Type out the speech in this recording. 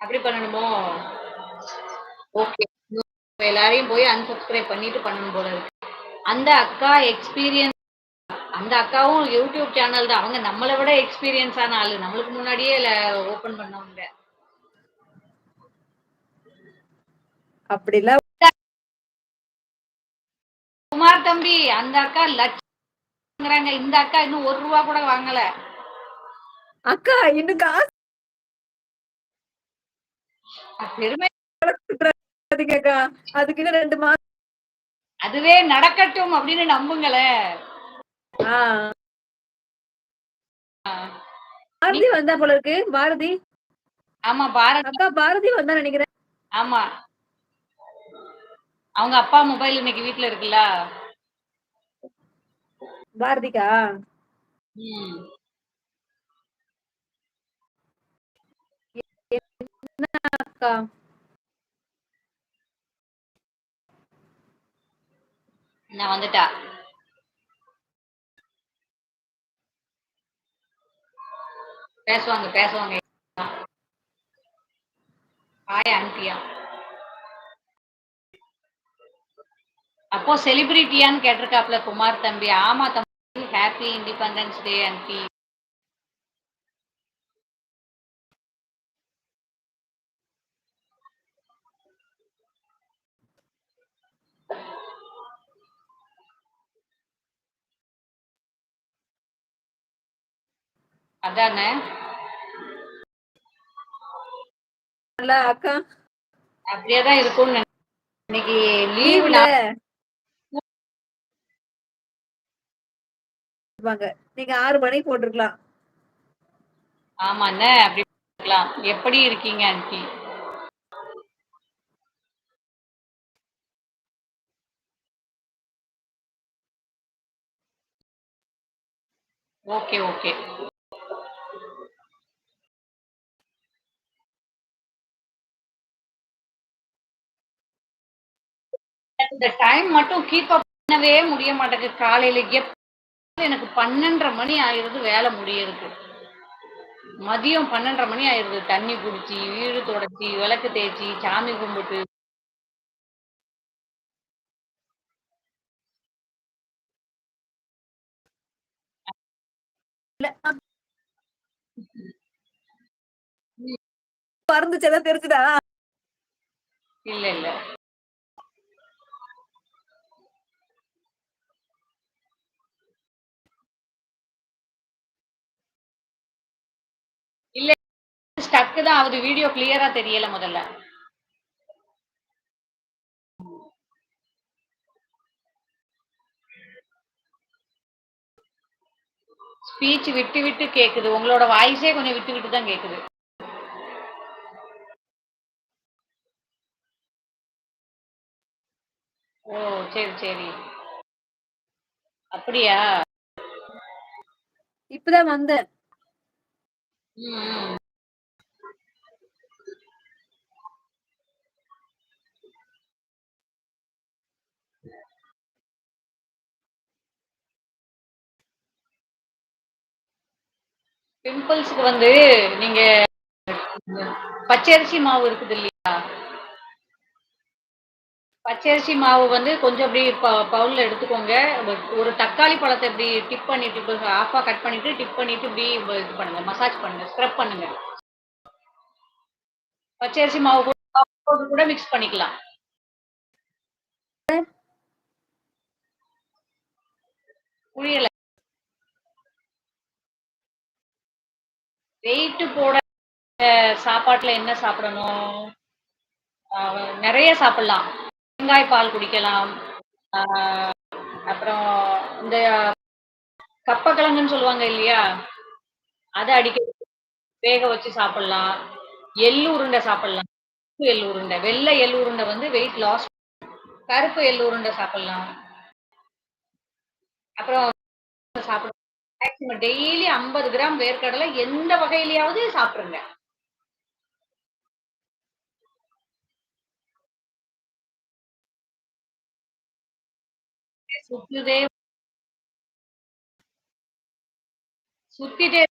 அப்படி பண்ணணுமோ? ஓகே. எல்லாரையும் போய் அன்சப்ஸ்கிரைப் பண்ணிட்டு பண்ணணும் போல இருக்கு. அந்த அக்கா எக்ஸ்பீரியன்ஸ் அந்த அக்காவும் யூடியூப் சேனல் தான். அவங்க நம்மள விட எக்ஸ்பீரியன்ஸ் ஆன ஆளு. நம்மளுக்கு முன்னாடியே ல ஓப்பன் பண்ணவங்க. அப்படிலாம் குமார் தம்பி, அந்த அக்கா லட்சங்கிறாங்க. இந்த அக்கா இன்னும் ரூ. 1 கூட வாங்கல. அக்கா இன்னும் காசு பெருமை அக்கா. அதுக்கு 2 மாசம் அதுவே நடக்கட்டும் அப்படின்னு நம்புங்களேன். பாரதி வந்தா போல இருக்கு. பாரதி. ஆமா பாரதி. அக்கா பாரதி வந்தா நெனைக்கிறேன். ஆமா. அவங்க அப்பா மொபைல் இன்னைக்கு வீட்ல இருக்குல்ல. பாரதிக்கா? ம். அக்கா? நான் வந்துட்டா. பேசுவாங்க, பேசுவாங்க. ஹாய் அன்பியா அப்போ செலிபிரிட்டியான்னு கேட்டிருக்காப்ல குமார் தம்பி. ஆமா தம்பி. ஹாப்பி இண்டிபெண்டன்ஸ் டே அன்பி அதானே. அக்கா. அப்படியே தான் இருக்கும்னு நென இன்னைக்கு லீவ்ல. நீங்க 6 மணிக்கு போட்டுருக்கலாம். ஆமாண்ண. அப்படி. எப்படி இருக்கீங்க ஆன்ட்டி? Okay, okay. இந்த டைம் மட்டும் கீப் அப் பண்ணவே முடிய மாட்டேங்குது. காலையில எப் எனக்கு 12:30 மணி ஆயிருது வேல முடியறதுக்கு. மதியம் 12:30 மணி ஆயிருது. தண்ணி புடிச்சு, வீடு தொடச்சு, விளக்கு தேய்ச்சு, சாமி கும்பிட்டு. இல்ல. அ ம். பறந்துச்சு எதாவது தெரிஞ்சுதா? இல்ல. இல்ல. ஸ்டக் தான் ஆகுது. வீடியோ கிளியரா தெரியல முதல்ல. ஸ்பீச் விட்டு, விட்டு கேக்குது. உங்களோட வாய்ஸே கொஞ்சம் விட்டு, விட்டு தான் கேக்குது. ஓ! சரி, சரி. அப்படியா? இப்பதான் வந்தேன். பிம்பிள்ஸ்க்கு வந்து நீங்க பச்சரிசி மாவு இருக்குது இல்லையா? பச்சரிசி மாவு வந்து கொஞ்சம் அப்படி ப பவுல்ல எடுத்துக்கோங்க. ஒரு தக்காளி பழத்தை இப்படி டிப் பண்ணிட்டு இப்ப கட் பண்ணிட்டு, டிப் பண்ணிட்டு இப்படி இது பண்ணுங்க. மசாஜ் பண்ணுங்க. ஸ்க்ரப் பண்ணுங்க. பச்சரிசி மாவு கூட கூட மிக்ஸ் பண்ணிக்கலாம். புரியல. வெயிட் போட சாப்பாட்டுல என்ன சாப்பிடணும்? நிறைய சாப்பிடலாம். தேங்காய் பால் குடிக்கலாம். அப்புறம் இந்த கப்பக்கிழங்குன்னு சொல்லுவாங்க இல்லையா? அத அடிக்கடி வேக வச்சு சாப்பிடலாம். எள்ளு உருண்டை சாப்பிடலாம். கருப்பு எள்ளு உருண்டை. வெள்ளை எள்ளு உருண்டை வந்து வெயிட் லாஸ் கருப்பு எள்ளு உருண்டை சாப்பிடலாம். அப்புறம் சாப்பிட மேக்ஸிமம் டெய்லி 50 கிராம் வேர்க்கடலை எந்த வகையிலயாவது சாப்பிடுங்க. சுத்துதே சுத்திட்டே